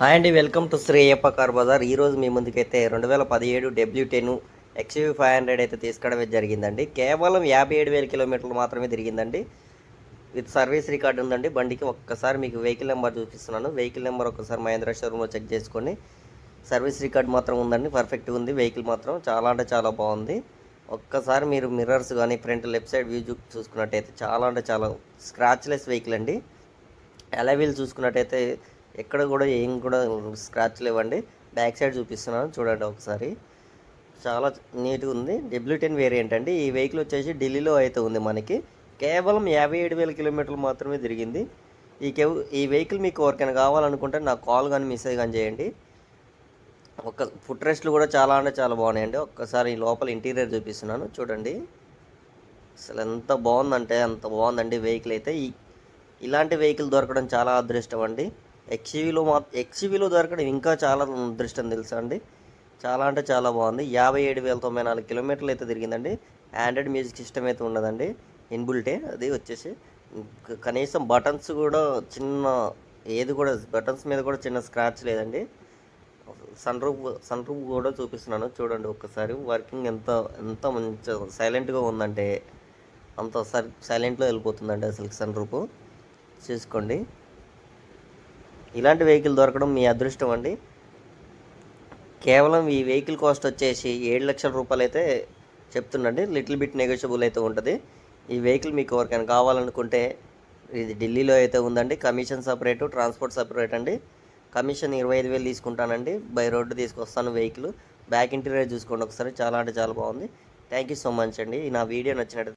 Hi అండి welcome to Shri Ayyappa car bazaar ఈరోజు మీ ముందుకైతే రెండు వేల పదిహేడు W ten XUV five hundred అయితే తీసుకోవడమే జరిగిందండి. కేవలం యాభై ఏడు వేల కిలోమీటర్లు మాత్రమే తిరిగిందండి. విత్ సర్వీస్ రికార్డు ఉందండి. బండికి ఒక్కసారి మీకు వెహికల్ నెంబర్ చూపిస్తున్నాను. వెహికల్ నెంబర్ ఒక్కసారి మహేంద్ర షోరూంలో చెక్ చేసుకొని సర్వీస్ రికార్డ్ మాత్రం ఉందండి. పర్ఫెక్ట్గా ఉంది. వెహికల్ మాత్రం చాలా అంటే చాలా బాగుంది. ఒక్కసారి మీరు మిర్రర్స్ కానీ ఫ్రంట్ లెఫ్ట్ సైడ్ వ్యూ చూసుకున్నట్టయితే చాలా అంటే చాలా స్క్రాచ్లెస్ వెహికల్ అండి. వీల్ చూసుకున్నట్టయితే ఎక్కడ కూడా ఏం కూడా స్క్రాచ్ లేవండి. బ్యాక్ సైడ్ చూపిస్తున్నాను చూడండి ఒకసారి. చాలా నీట్గా ఉంది. డబ్ల్యూ టెన్ వేరియంట్ అండి. ఈ వెహికల్ వచ్చేసి ఢిల్లీలో అయితే ఉంది మనకి. కేవలం యాభై ఏడు వేల కిలోమీటర్లు మాత్రమే తిరిగింది. ఈ కెవ్ ఈ వెహికల్ మీకు ఎవరికైనా కావాలనుకుంటే నాకు కాల్ కానీ మెసేజ్ కానీ చేయండి. ఒక ఫుట్ రెస్ట్లు కూడా చాలా అంటే చాలా బాగున్నాయండి. ఒక్కసారి లోపల ఇంటీరియర్ చూపిస్తున్నాను చూడండి. అసలు ఎంత బాగుందంటే అంత బాగుందండి వెహికల్ అయితే. ఈ ఇలాంటి వెహికల్ దొరకడం చాలా అదృష్టం అండి. ఎక్స్యూవీలో మా ఎక్స్యూవీలో దొరకడం ఇంకా చాలా అదృష్టం తెలుసా అండి? చాలా అంటే చాలా బాగుంది. యాభై ఏడు వేల తొంభై నాలుగు కిలోమీటర్లు అయితే తిరిగిందండి. ఆండ్రాయిడ్ మ్యూజిక్ సిస్టమ్ అయితే ఉండదండి ఇన్బుల్టే అది వచ్చేసి. కనీసం బటన్స్ కూడా చిన్న ఏది కూడా బటన్స్ మీద కూడా చిన్న స్క్రాచ్ లేదండి. సన్ రూఫ్ సన్ రూఫ్ కూడా చూపిస్తున్నాను. చూడండి ఒక్కసారి. వర్కింగ్ ఎంత ఎంత మంచి సైలెంట్గా ఉందంటే అంత సర్ సైలెంట్లో వెళ్ళిపోతుందండి అసలు సన్ రూఫ్. చూసుకోండి. ఇలాంటి వెహికల్ దొరకడం మీ అదృష్టం అండి. కేవలం ఈ వెహికల్ కాస్ట్ వచ్చేసి ఏడు లక్షల రూపాయలు అయితే చెప్తుండండి. లిటిల్ బిట్ నెగోషియబుల్ అయితే ఉంటుంది. ఈ వెహికల్ మీకు ఎవరికైనా కావాలనుకుంటే ఇది ఢిల్లీలో అయితే ఉందండి. కమిషన్ సపరేటు ట్రాన్స్పోర్ట్ సపరేట్ అండి. కమిషన్ ఇరవై ఐదు వేలు తీసుకుంటానండి. బై రోడ్డు తీసుకొస్తాను వెహికల్. బ్యాక్ ఇంటీరియర్ చూసుకోండి ఒకసారి. చాలా అంటే చాలా బాగుంది. థ్యాంక్ యూ సో మచ్ అండి. నా వీడియో నచ్చినట్టు